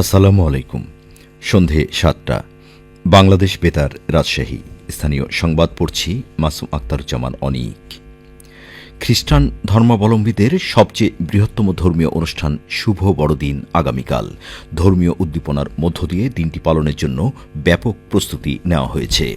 আসসালামু আলাইকুম। সন্ধে সাতটা। বাংলাদেশ বেতার রাজশাহী। স্থানীয় সংবাদ পড়ছি মাসুম আক্তারুজ্জামান অনিক। খ্রিস্টান ধর্মাবলম্বীদের সবচেয়ে বৃহত্তম ধর্মীয় অনুষ্ঠান শুভ বড়দিন আগামীকাল। ধর্মীয় উদ্দীপনার মধ্য দিয়ে দিনটি পালনের জন্য ব্যাপক প্রস্তুতি নেওয়া হয়েছে।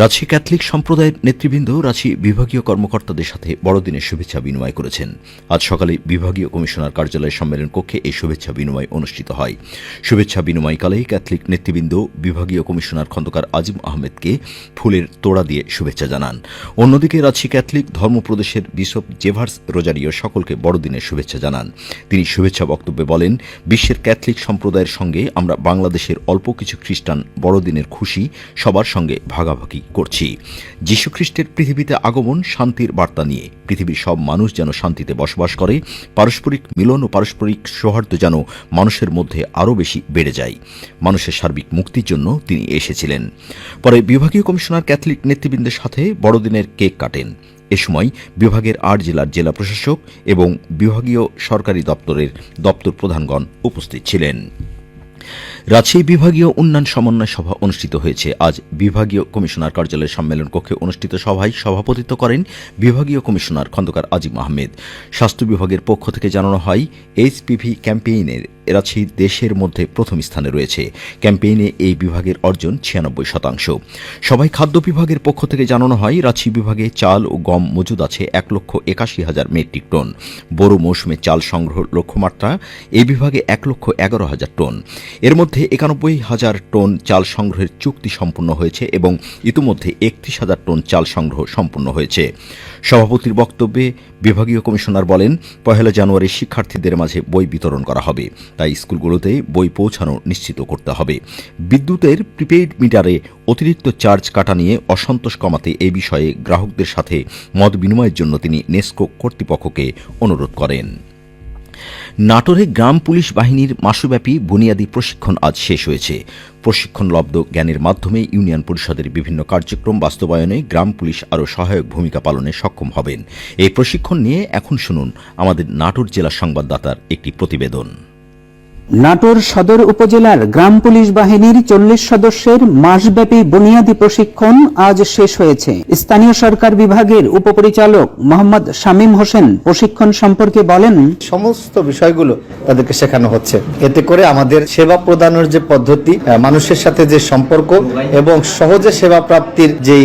রাজশাহী ক্যাথলিক সম্প্রদায়ের নেতৃবৃন্দ রাঁচি বিভাগীয় কর্মকর্তাদের সাথে বড়দিনের শুভেচ্ছা বিনিময় করেছেন। আজ সকালে বিভাগীয় কমিশনার কার্যালয় সম্মেলন কক্ষে এই শুভেচ্ছা বিনিময় অনুষ্ঠিত হয়। শুভেচ্ছা বিনিময়কালে ক্যাথলিক নেতৃবৃন্দ বিভাগীয় কমিশনার খন্দকার আজিম আহমেদকে ফুলের তোড়া দিয়ে শুভেচ্ছা জানান। অন্যদিকে রাজশাহী ক্যাথলিক ধর্মপ্রদেশের বিশপ জেভার্স রোজারিও সকলকে বড়দিনের শুভেচ্ছা জানান। তিনি শুভেচ্ছা বক্তব্যে বলেন, বিশ্বের ক্যাথলিক সম্প্রদায়ের সঙ্গে আমরা বাংলাদেশের অল্প কিছু খ্রিস্টান বড়দিনের খুশি সবার সঙ্গে ভাগাভাগি করছি। যীশুখ্রিস্টের পৃথিবীতে আগমন, শান্তির বার্তা নিয়ে। পৃথিবীর সব মানুষ যেন শান্তিতে বসবাস করে, পারস্পরিক মিলন ও পারস্পরিক সৌহার্দ্য যেন মানুষের মধ্যে আরও বেশি বেড়ে যায়। মানুষের সার্বিক মুক্তির জন্য তিনি এসেছিলেন। পরে বিভাগীয় কমিশনার ক্যাথলিক নেতৃবৃন্দের সাথে বড়দিনের কেক কাটেন। এ সময় বিভাগের আট জেলার জেলা প্রশাসক এবং বিভাগীয় সরকারি দপ্তরের দপ্তর প্রধানগণ উপস্থিত ছিলেন। রাজশাহী বিভাগীয় উন্নয়ন সমন্বয় সভা অনুষ্ঠিত হয়েছে। আজ বিভাগীয় কমিশনার কার্যালয়ের সম্মেলন কক্ষে অনুষ্ঠিত সভায় সভাপতিত্ব করেন বিভাগীয় কমিশনার খন্দকার আজিম আহমেদ। স্বাস্থ্য বিভাগের পক্ষ থেকে জানানো হয়, এইচপিভি ক্যাম্পেইনের রাজশাহী দেশের মধ্যে প্রথম স্থানে রয়েছে। ক্যাম্পেইনে এই বিভাগের অর্জন ছিয়ানব্বই শতাংশ। সবাই খাদ্য বিভাগের পক্ষ থেকে জানানো হয়, রাজশাহী বিভাগে চাল ও গম মজুদ আছে এক লক্ষ একাশি হাজার মেট্রিক টন। বড় মৌসুমে চাল সংগ্রহ লক্ষ্যমাত্রা এই বিভাগে এক লক্ষ এগারো হাজার টন। এর মধ্যে একানব্বই হাজার টন চাল সংগ্রহের চুক্তি সম্পন্ন হয়েছে এবং ইতিমধ্যে একত্রিশ হাজার টন চাল সংগ্রহ সম্পন্ন হয়েছে। সভাপতির বক্তব্যে বিভাগীয় কমিশনার বলেন, পহেলা জানুয়ারি শিক্ষার্থীদের মাঝে বই বিতরণ করা হবে, তাই স্কুলগুলোতে বই পৌঁছানো নিশ্চিত করতে হবে। বিদ্যুতের প্রিপেইড মিটারে অতিরিক্ত চার্জ কাটা নিয়ে অসন্তোষ কমাতে এ বিষয়ে গ্রাহকদের সাথে মত বিনিময়ের জন্য তিনি নেস্কো কর্তৃপক্ষকে অনুরোধ করেন। নাটোরে গ্রাম পুলিশ বাহিনীর মাসব্যাপী বুনিয়াদী প্রশিক্ষণ আজ শেষ হয়েছে। প্রশিক্ষণ লব্ধ জ্ঞানের মাধ্যমে ইউনিয়ন পরিষদের বিভিন্ন কার্যক্রম বাস্তবায়নে গ্রাম পুলিশ আরও সহায়ক ভূমিকা পালনে সক্ষম হবেন। এই প্রশিক্ষণ নিয়ে এখন শুনুন আমাদের নাটোর জেলা সংবাদদাতার একটি প্রতিবেদন। নাটোর সদর উপজেলার গ্রাম পুলিশ বাহিনীর চল্লিশ সদস্যের মাসব্যাপী বুনিয়াদী প্রশিক্ষণ আজ শেষ হয়েছে। স্থানীয় সরকার বিভাগের উপপরিচালক মোহাম্মদ শামীম হোসেন প্রশিক্ষণ সম্পর্কে বলেন সমস্ত বিষয়গুলো তাদেরকে শেখানো হচ্ছে। এতে করে আমাদের সেবা প্রদানের যে পদ্ধতি মানুষের সাথে যে সম্পর্ক এবং সহজে সেবা প্রাপ্তির যে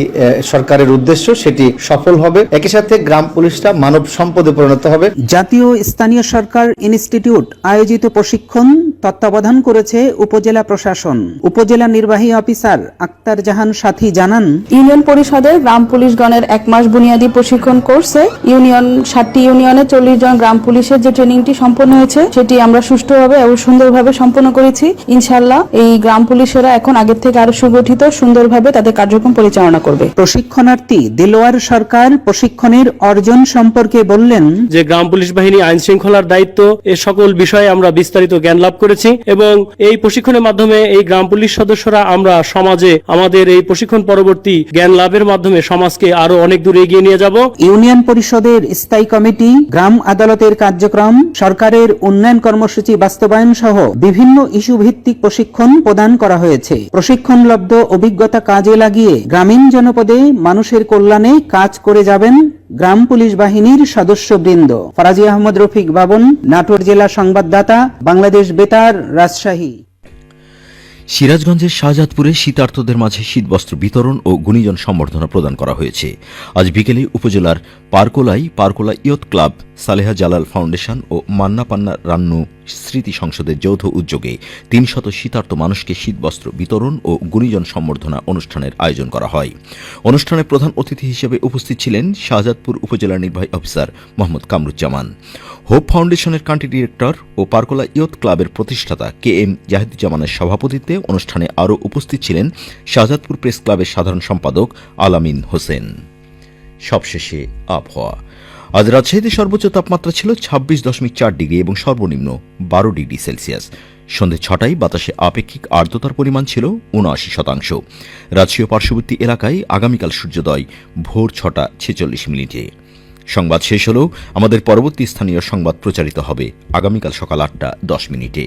সরকারের উদ্দেশ্য সেটি সফল হবে। একই সাথে গ্রাম পুলিশটা মানব সম্পদে পরিণত হবে। জাতীয় স্থানীয় সরকার ইনস্টিটিউট আয়োজিত প্রশিক্ষণ তত্ত্বাবধান করেছে উপজেলা প্রশাসন। উপজেলা নির্বাহী অফিসার আক্তার জাহান সাথী জানান ইউনিয়ন পরিষদের গ্রাম পুলিশগণের এক মাস বুনিয়াদী প্রশিক্ষণ কোর্সে ইউনিয়ন ষাটটি ইউনিয়নে চল্লিশ জন গ্রাম পুলিশের যে ট্রেনিংটি সম্পন্ন হয়েছে সেটি আমরা সুষ্ঠুভাবে এবং সুন্দরভাবে সম্পন্ন করেছি। ইনশাল্লাহ এই গ্রাম পুলিশেরা এখন আগের থেকে আরও সুগঠিত সুন্দরভাবে তাদের কার্যক্রম পরিচালনা করবে। প্রশিক্ষণার্থী দেলোয়ার সরকার প্রশিক্ষণের অর্জন সম্পর্কে বললেন যে গ্রাম পুলিশ বাহিনী আইন শৃঙ্খলার দায়িত্ব এ সকল বিষয়ে আমরা বিস্তারিত জ্ঞান লাভ করেছি এবং এই প্রশিক্ষণের মাধ্যমে এই গ্রাম পুলিশ সদস্যরা আমরা সমাজে আমাদের এই প্রশিক্ষণ পরবর্তী জ্ঞান লাভের মাধ্যমে সমাজকে আরও অনেক দূর এগিয়ে নিয়ে যাব। ইউনিয়ন পরিষদের স্থায়ী কমিটি, গ্রাম আদালতের কার্যক্রম, সরকারের উন্নয়ন কর্মসূচি বাস্তবায়ন সহ বিভিন্ন ইস্যু ভিত্তিক প্রশিক্ষণ প্রদান করা হয়েছে। প্রশিক্ষণ লব্ধ অভিজ্ঞতা কাজে লাগিয়ে গ্রামীণ জনপদে মানুষের কল্যাণে কাজ করে যাবেন গ্রাম পুলিশ বাহিনীর সদস্যবৃন্দ। ফরাজি আহমদ রফিক বাবন, নাটোর জেলা সংবাদদাতা, বাংলাদেশ বেতার, রাজশাহী। সিরাজগঞ্জের শাহজাদপুরে শীতার্থদের মাঝে শীতবস্ত্র বিতরণ ও গুণীজন সম্বর্ধনা প্রদান করা হয়েছে। আজ বিকেলে উপজেলার পারকোলাই Parkola youth club, Saleha Jalal foundation ও মান্না পান্না রান্নু স্মৃতি সংসদের যৌথ উদ্যোগে তিনশত শীতার্থ মানুষকে শীতবস্ত্র বিতরণ ও গুণীজন সম্বর্ধনা অনুষ্ঠানের আয়োজন করা হয়। অনুষ্ঠানে প্রধান অতিথি হিসেবে উপস্থিত ছিলেন শাহজাদপুর উপজেলা নির্বাহী অফিসার মোহাম্মদ কামরুজ্জামান। হোপ ফাউন্ডেশনের কান্ট্রি ডিরেক্টর ও পারকোলা ইয়ত ক্লাবের প্রতিষ্ঠাতা কে এম জাহিদুজ্জামানের সভাপতিত্বে অনুষ্ঠানে আরও উপস্থিত ছিলেন শাহজাদপুর প্রেস ক্লাবের সাধারণ সম্পাদক আলামিন হোসেন। সবশেষে আবহাওয়া। আজ রাজশাহীতে সর্বোচ্চ তাপমাত্রা ছিল ছাব্বিশ দশমিক চার ডিগ্রি এবং সর্বনিম্ন বারো ডিগ্রি সেলসিয়াস। সন্ধে ছটায় বাতাসে আপেক্ষিক আর্দ্রতার পরিমাণ ছিল উনআশি শতাংশ। রাজশাহী পার্শ্ববর্তী এলাকায় আগামীকাল সূর্যোদয়, ভোর ছটা ছেচল্লিশ মিনিটে। সংবাদ শেষ হলেও আমাদের পরবর্তী স্থানীয় সংবাদ প্রচারিত হবে আগামীকাল সকাল আটটা দশ মিনিটে।